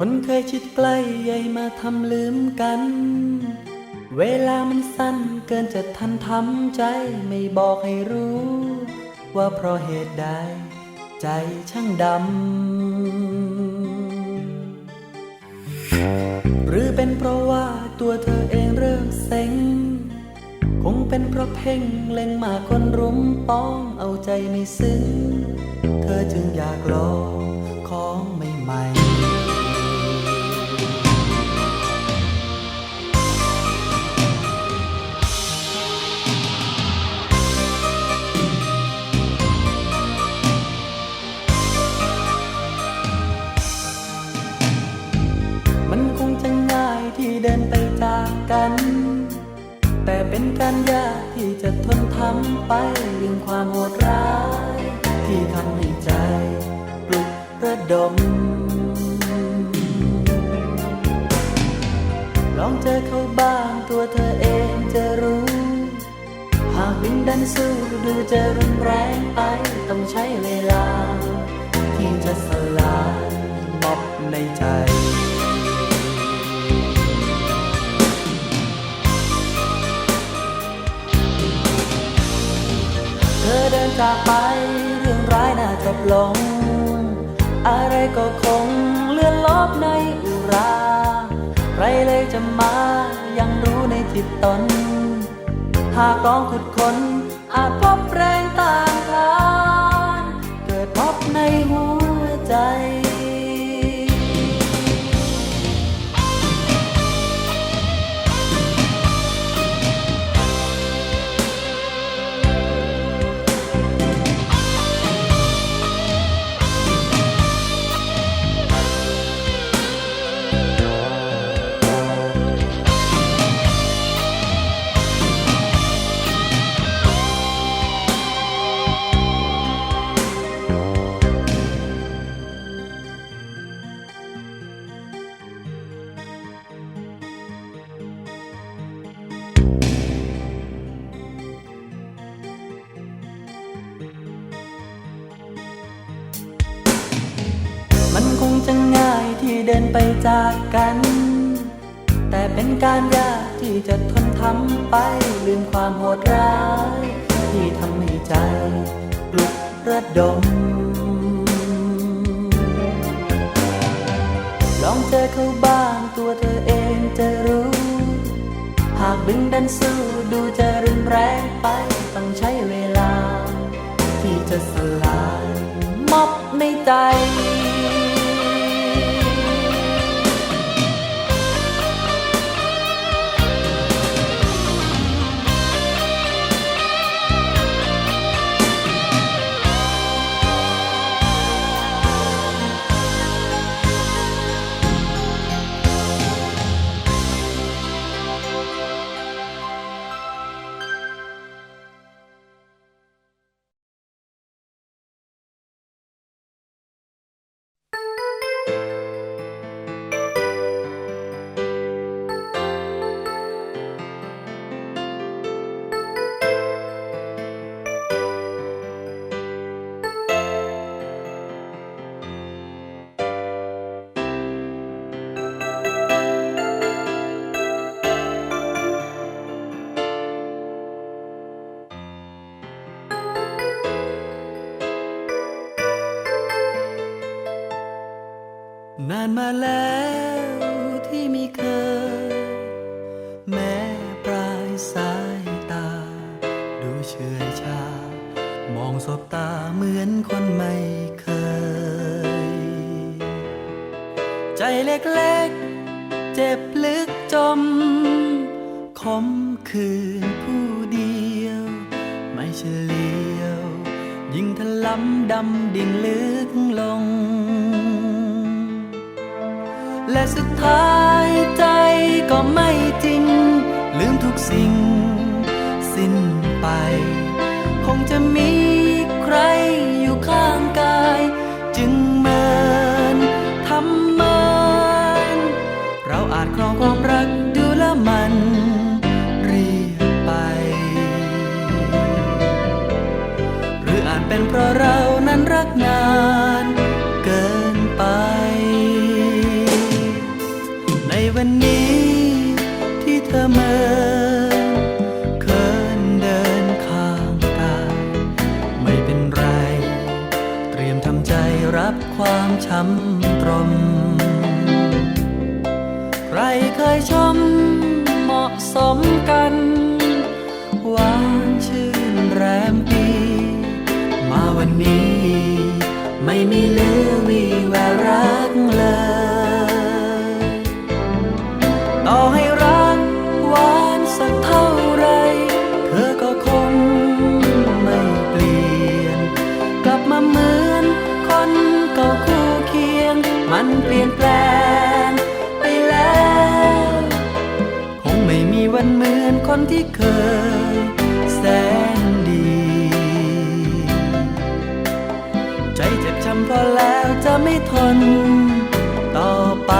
คนเคยชิดใกล้ใหญ่มาทำลืมกัน เวลามันสั้นเกินจะทันทำใจไม่บอกให้รู้ ว่าเพราะเหตุใด ใจช่างดำ หรือเป็นเพราะว่าตัวเธอเองเริ่มเซ็ง คงเป็นเพราะเพ่งเล็งมาคนรุมป้องเอาใจไม่ซึ้ง เธอจึงอยากลองของ แต่เป็นการยากที่จะทนทำไปเรื่งความโหดร้าย ที่ทำให้ใจปลุกระดม ลองเจอเขาบ้างตัวเธอเองจะรู้ หากวิ่งดันสู้ดูจะรุนแรงไปต้องใช้เวลา ที่จะสลายม็อบในใจ จากไปเรื่องร้ายน่าจบลง อะไรก็คงเลื่อนลบในอุรา ใครเลยจะมายังรู้ในจิตตน หากลองขุดค้นอาจพบแรงตา ที่เดินไปจากกัน แต่เป็นการยากที่จะทนทำไปลืมความโหดร้าย ที่ทำให้ใจปลุกระดม ลองเจอเขาบ้างตัวเธอเองจะรู้ หากบึงดันสู้ดูจะรุนแรงไปต้องใช้เวลา ที่จะสลายม็อบในใจานมาแล้วที่มีเคย แม้ปลายสายตา ดูเฉอยชา มองสบตาเหมือนคนไม่เคย ใจเล็กๆ เจ็บลึกจม คมคืนผู้เดียว ไม่เฉลียว ยิ่งทะล้ำดำดิ่งลึกลง และสุดท้ายใจก็ไม่จริง ลืมทุกสิ่ง สิ้นไป คงจะมีใครอยู่ข้างกาย จึงเมินทำเมินเราอาจครองความรักดูแลวมันเรียบไป หรืออาจเป็นเพราะเรานั้นรักนาน้ำตรม ใครเคยชมเหมาะสมกันหวานชื่นแรมปี มาวันนี้ ไม่ทนต่อไป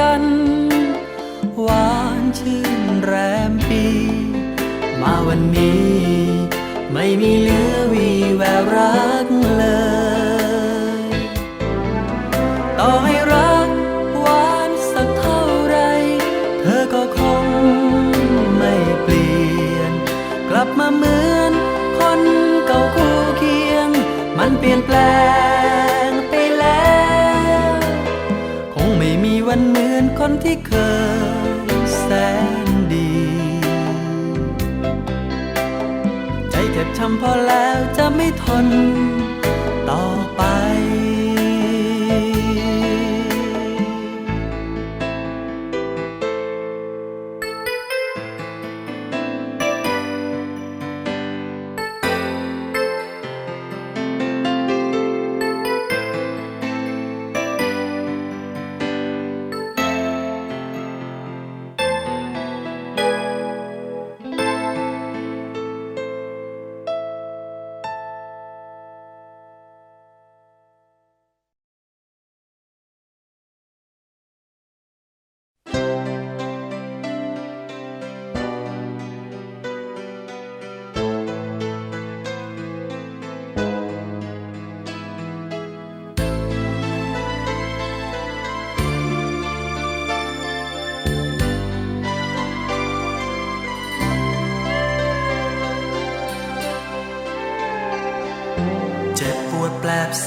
กัน หวานชื่นแรมปี มาวันนี้ ไม่มีเหลือวีแววรักเลย ต่อให้รักหวานสักเท่าไร เธอก็คงไม่เปลี่ยน กลับมาเหมือนคนเก่าคู่เคียง มันเปลี่ยนแปลง มือนคนที่เคยแสนดี ใจเจ็บช้ำพอแล้วจะไม่ทนต่อไป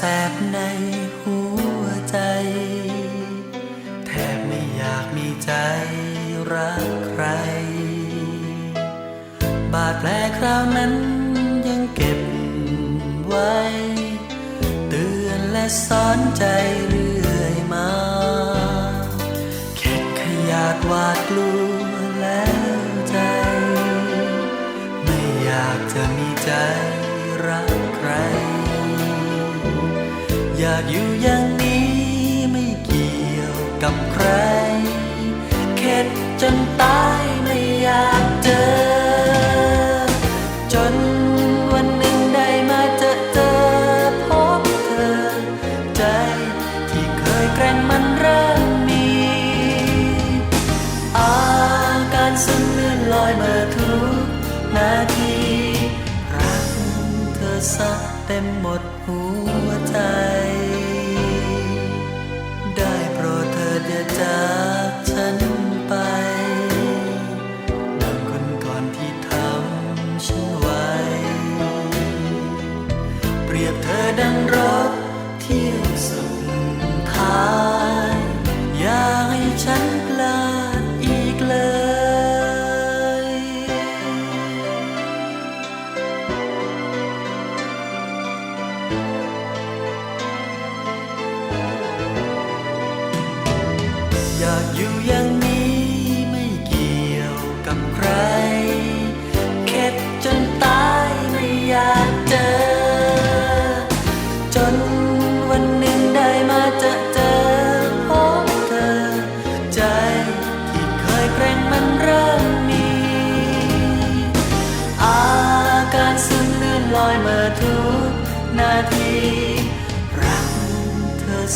แสบในหัวใจ แทบไม่อยากมีใจรักใคร บาดแผลคราวนั้นยังเก็บไว้ เตือนและสอนใจเรื่อยมา เข็ดขยาดวาดกลัวากอยู่อย่างนี้ไม่เกี่ยวกับใคร เข็ดจนตายไม่อยากเจอ จนวันหนึ่งได้มาเจอเจอพบเธอ ใจที่เคยแกร่งมันเริ่มมี อาการซึมเลื่อนลอยมาทุกนาทีรักเธอสักเต็มหมดหัวใจ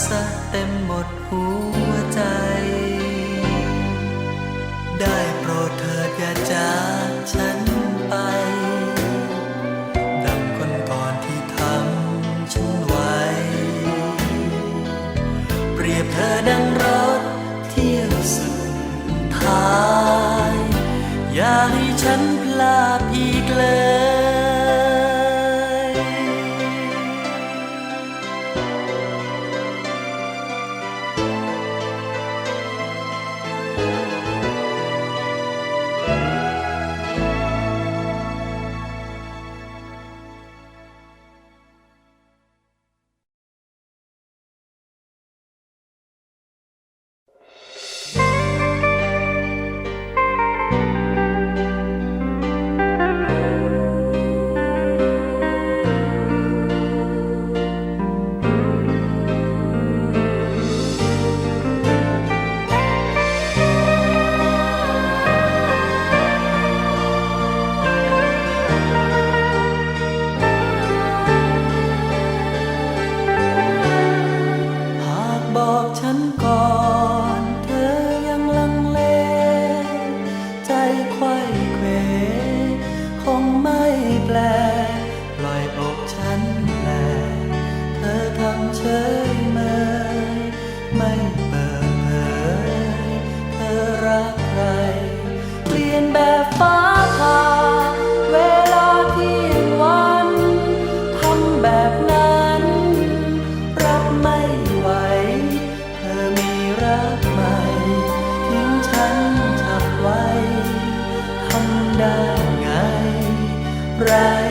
สะเต็มหมดหัวใจ ได้โปรดเธออย่าจากฉันไปดังคนก่อนที่ทำฉันไว้ เปรียบเธอดังรถเที่ยวสุดท้าย อย่าให้ฉันพลาดอีกเลย right.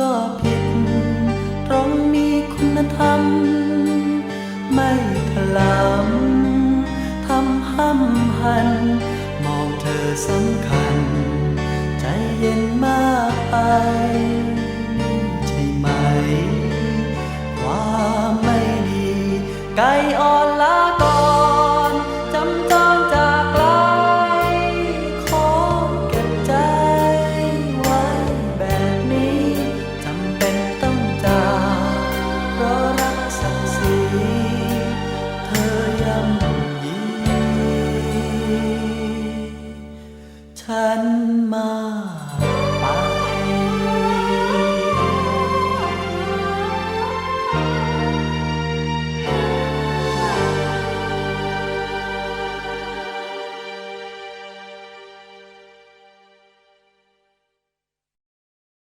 ก็ผิด ตรงมีคุณธรรม ไม่ถลำทำห้ำหัน มองเธอสำคัญ